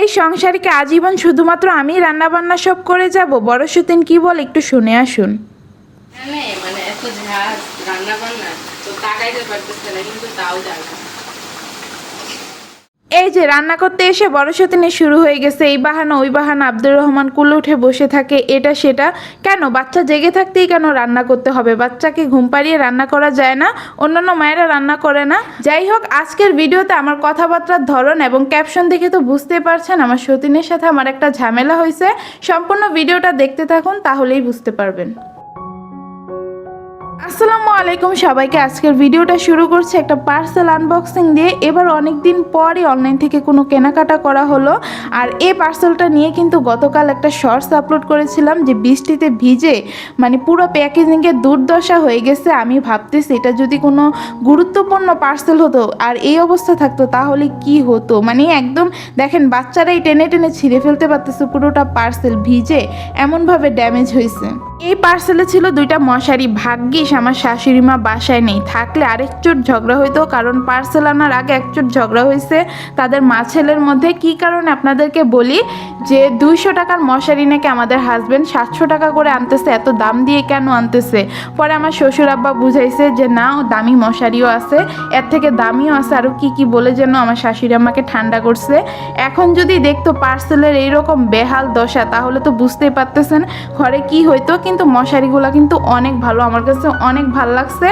এই সংসারকে আজীবন শুধুমাত্র আমি রান্না বান্না সব করে যাব? বড় সুতিন, কি বল? একটু শুনে আসুন। মানে এত ঝাঁজ রান্না বান্না তো পারতেছে না, কিন্তু তাও এই যে রান্না করতে এসে বড় সতীনে শুরু হয়ে গেছে, এই বাহানা, ওই বাহানা আব্দুর রহমান কুলে উঠে বসে থাকে, এটা সেটা। কেন? বাচ্চা জেগে থাকতেই কেন রান্না করতে হবে? বাচ্চাকে ঘুম পাড়িয়ে রান্না করা যায় না, অন্যান্য মায়েরা রান্না করে না। যাই হোক, আজকের ভিডিওতে আমার কথাবার্তার ধরন এবং ক্যাপশন দেখে তো বুঝতেই পারছেন, আমার সতীনের সাথে আমার একটা ঝামেলা হয়েছে। সম্পূর্ণ ভিডিওটা দেখতে থাকুন, তাহলেই বুঝতে পারবেন। আসসালামু আলাইকুম সবাইকে। আজকের ভিডিওটা শুরু করছে একটা পার্সেল আনবক্সিং দিয়ে। এবার অনেক দিন পরই অনলাইন থেকে কোনো কেনাকাটা করা হলো। আর এই পার্সেলটা নিয়ে কিন্তু গতকাল একটা শর্টস আপলোড করেছিলাম যে বৃষ্টিতে ভিজে মানে পুরো প্যাকেজিংয়ের দুর্দশা হয়ে গেছে। আমি ভাবতেছি এটা যদি কোনো গুরুত্বপূর্ণ পার্সেল হতো আর এই অবস্থা থাকতো, তাহলে কি হতো? মানে একদম, দেখেন, বাচ্চারাই টেনে টেনে ছিঁড়ে ফেলতে পারতেছে পুরোটা পার্সেল ভিজে। এমনভাবে ড্যামেজ হয়েছে। এই পার্সেলে ছিল দুইটা মশারি। ভাগ্যিস আমার শাশুড়ি মা বাসায় নেই। থাকলে আরেক চোট ঝগড়া হইতো, কারণ পার্সেল আনার আগে এক চোট ঝগড়া হয়েছে তাদের মা ছেলের মধ্যে কি কারণে আপনাদেরকে বলি যে, দুইশো টাকার মশারি নাকি আমাদের হাজবেন্ড সাতশো টাকা করে আনতেছে, এত দাম দিয়ে কেন আনতেছে? পরে আমার শ্বশুর আব্বা বুঝাইছে যে, না দামি মশারিও আছে, এর থেকে দামিও আছে আরও কি কি বলে যেন আমার শাশুড়ি আমাকে ঠান্ডা করছে? এখন যদি দেখতো পার্সেলের এইরকম বেহাল দশা, তাহলে তো বুঝতেই পারতেছেন, ঘরে কি হইতো কিন্তু মশারিগুলো কিন্তু অনেক ভালো। আমার কাছে অনেক ভালো লাগছে।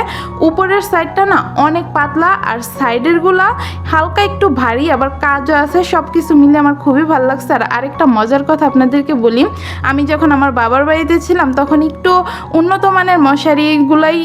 উপরের সাইডটা না অনেক পাতলা আর সাইডেরগুলা হালকা একটু ভারী, আবার কাজও আছে সব কিছু মিলে আমার খুবই ভালো লাগছে। আর আরেকটা মজার কথা আপনাদেরকে বলি, আমি যখন আমার বাবার বাড়িতে ছিলাম তখন একটু উন্নত মানের মশারিগুলাই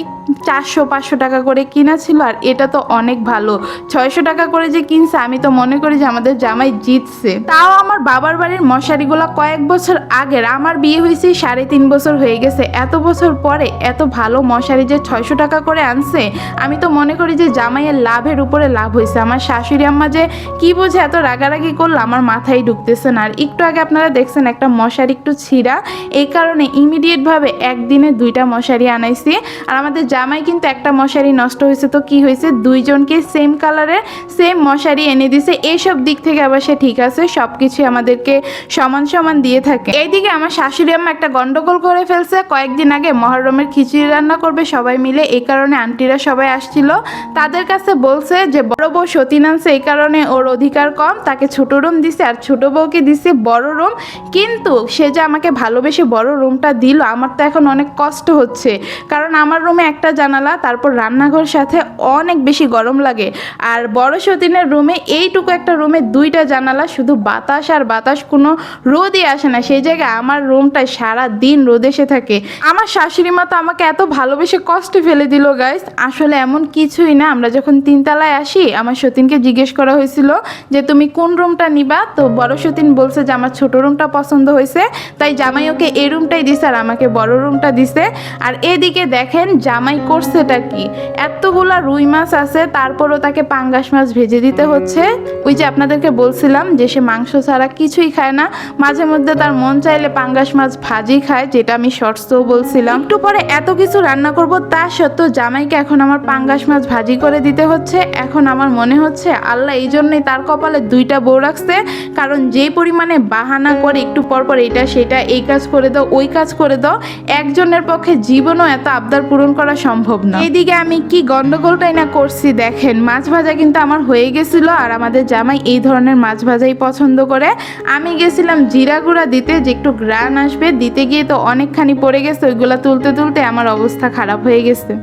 চারশো, পাঁচশো টাকা করে কিনা ছিল আর এটা তো অনেক ভালো। ছয়শো টাকা করে যে কিনছে, আমি তো মনে করি যে আমাদের জামাই জিতছে। তাও আমার বাবার বাড়ির মশারিগুলো কয়েক বছর আগের। আমার বিয়ে হয়েছে সাড়ে তিন বছর হয়ে গেছে। এত বছর পরে এত ভালো মশারি যে ছয়শো টাকা করে আনছে, আমি তো মনে করি যে জামাইয়ের লাভের উপরে লাভ হয়েছে। আমার শাশুড়ি আম্মা যে কি বোঝে এত রাগারাগি করল, আমার মাথায় ঢুকতেছে না। আর একটু আগে আপনারা দেখছেন একটা মশারি একটু ছিঁড়া। এই কারণে ইমিডিয়েটভাবে একদিনে দুইটা মশারি আনাইছি। আর আমাদের জামাই কিন্তু একটা মশারি নষ্ট হয়েছে, তো কি হয়েছে? দুইজনকে সেম কালারের সেম মশারি এনে দিছে। এইসব দিক থেকে আবার সে ঠিক আছে সব কিছু আমাদেরকে সমান সমান দিয়ে থাকে। এইদিকে আমার শাশুড়ি আম্মা একটা গন্ডগোল করে ফেলছে। কয়েকদিন আগে মহরমের খিচুড়ি রান্না করবে সবাই মিলে, এই কারণে আন্টিরা সবাই আসছিল। তাদের কাছে বলছে যে, বড় বউ সতীন আনছে, এই কারণে ওর অধিকার কম। তাকে ছোট রুম দিছে আর ছোট বউকে দিছে বড় রুম কিন্তু সে যে আমাকে ভালোবেসে বড় রুমটা দিল, আমার তো এখন অনেক কষ্ট হচ্ছে। কারণ আমার রুমে একটা জানালা, তারপর রান্নাঘর সাথে অনেক বেশি গরম লাগে। আর বড় সতীনের রুমে এইটুকু একটা রুমে দুইটা জানালা, শুধু বাতাস আর বাতাস, কোনো রোদই আসে না। সেই জায়গায় আমার রুমটায় সারা দিন রোদ এসে থাকে। আমার শাশুড়ি মা তো আমাকে এত ভালোবেসে কষ্টে ফেলে দিল গাইস আসলে এমন কিছুই না। আমরা যখন তিনতলায় আসি, আমার সতীনকে জিজ্ঞেস করা হয়েছিল যে, তুমি কোন রুমটা নিবা? তো বড় সতীন বলছে যে, আমার ছোট রুমটা পছন্দ হয়েছে। তাই জামাই ওকে এই রুমটাই দিছে আর আমাকে বড় রুমটা দিছে। আর এদিকে দেখেন, জামাই করছেটা কি? এতগুলা রুই মাছ আছে তারপরও তাকে পাঙ্গাস মাছ ভেজে দিতে হচ্ছে। ওই যে আপনাদেরকে বলছিলাম যে সে মাংস ছাড়া কিছুই খায় না। মাঝে মধ্যে তার মন চাইলে পাঙ্গাস মাছ ভাজি খায় যেটা আমি শর্টসও বলছিলাম। একটু পরে এত কিছু রান্না করব তা সত্ত্বেও জামাইকে এখন আমার পাঙ্গাস মাছ ভাজি করে দিতে হচ্ছে। এখন আমার মনে হচ্ছে আল্লাহ এই জন্যই তার কপালে দুইটা বউ রাখছে। কারণ যে পরিমাণে বাহানা করে একটু পর পর এটা সেটা এই কাজ করে দাও ওই কাজ করে দাও একজনের পক্ষে জীবনও এত আবদার পূরণ করা সম্ভব না। এদিকে আমি কি গন্ডগোলটাই না করছি দেখেন, মাছ ভাজা কিন্তু আমার হয়ে গেছিল আর আমাদের জামাই এই ধরনের মাছ ভাজাই পছন্দ করে। আমি গেছিলাম জিরা গুঁড়া দিতে, যে একটু গ্রান আসবে, দিতে গিয়ে তো অনেকখানি পড়ে গেছে, ওইগুলা তুলতে তুলতে আমার অবস্থা খারাপ হয়ে গেছে।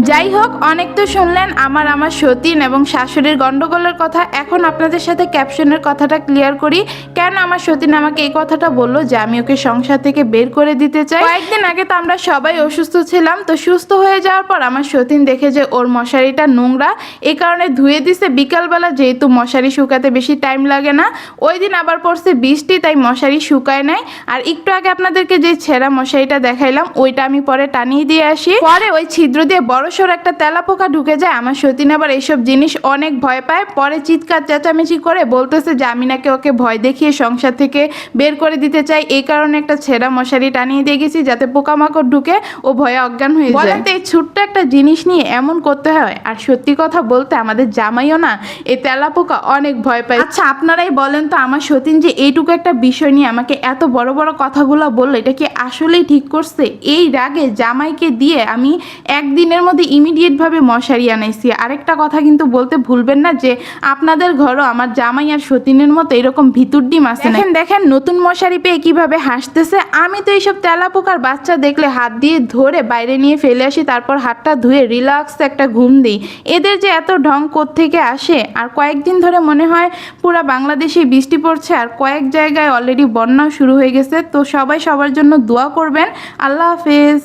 যাই হোক, অনেক তো শুনলেন, আমার আমার সতীন এবং শাশুড়ির গন্ডগোলের কথা। এখন আপনাদের সাথে ক্যাপশনের কথাটা ক্লিয়ার করি। কেন আমার সতীন আমাকে এই কথাটা বলল যে আমি ওকে সংসার থেকে বের করে দিতে চাই? কয়েকদিন আগে তো আমরা সবাই অসুস্থ ছিলাম, তো সুস্থ হয়ে যাওয়ার পর আমার সতীন দেখে যে ওর মশারিটা নোংরা এই কারণে ধুয়ে দিছে। বিকালবেলা যেহেতু মশারি শুকাতে বেশি টাইম লাগে না, ওই দিন আবার পড়ছে বৃষ্টি, তাই মশারি শুকায় নাই। আর একটু আগে আপনাদেরকে যে ছেঁড়া মশারিটা দেখাইলাম, ওইটা আমি পরে টানিয়ে দিয়ে আসি। পরে ওই ছিদ্র দিয়ে বড় সড়ো একটা তেলাপোকা ঢুকে যায়, আমার সতীন আবার এইসব জিনিস অনেক ভয় পায়। পরে চিৎকার, চেঁচামেচি করে বলতেছে যে, আমি নাকি ওকে ভয় দেখিয়ে সংসার থেকে বের করে দিতে চাই। এই কারণে একটা ছেঁড়া মশারি টানিয়ে দিয়ে গেছি যাতে পোকামাকড় ঢুকে ও ভয়ে অজ্ঞান হয়ে যায়। এই ছোট্ট একটা জিনিস নিয়ে এমন করতে হয়। আর সত্যি কথা বলতে, আমাদের জামাইও না, এই তেলাপোকা অনেক ভয় পায়। আচ্ছা আপনারাই বলেন তো আমার সতীন যে এইটুকু একটা বিষয় নিয়ে আমাকে এত বড় বড় কথাগুলো বলল, এটা কি আসলেই ঠিক করছে? এই রাগে জামাইকে দিয়ে আমি একদিনের মধ্যে ইমিডিয়েট ভাবে মশারি আনাইছি। আরেকটা কথা কিন্তু বলতে ভুলবেন না যে, আপনাদের ঘরও আমার জামাই আর সতীনের মতো এরকম ভিতর ডিম আছে দেখেন দেখেন, নতুন মশারি পেয়ে কীভাবে হাসতেছে। আমি তো এইসব তেলা পোকার বাচ্চা দেখলে হাত দিয়ে ধরে বাইরে নিয়ে ফেলে আসি, তারপর হাতটা ধুয়ে রিল্যাক্স একটা ঘুম দিই। এদের যে এত ঢং থেকে আসে? আর কয়েকদিন ধরে মনে হয় পুরা বাংলাদেশে বৃষ্টি পড়ছে, আর কয়েক জায়গায় অলরেডি বন্যাও শুরু হয়ে গেছে। তো সবাই সবার জন্য দোয়া করবেন। আল্লাহ হাফেজ।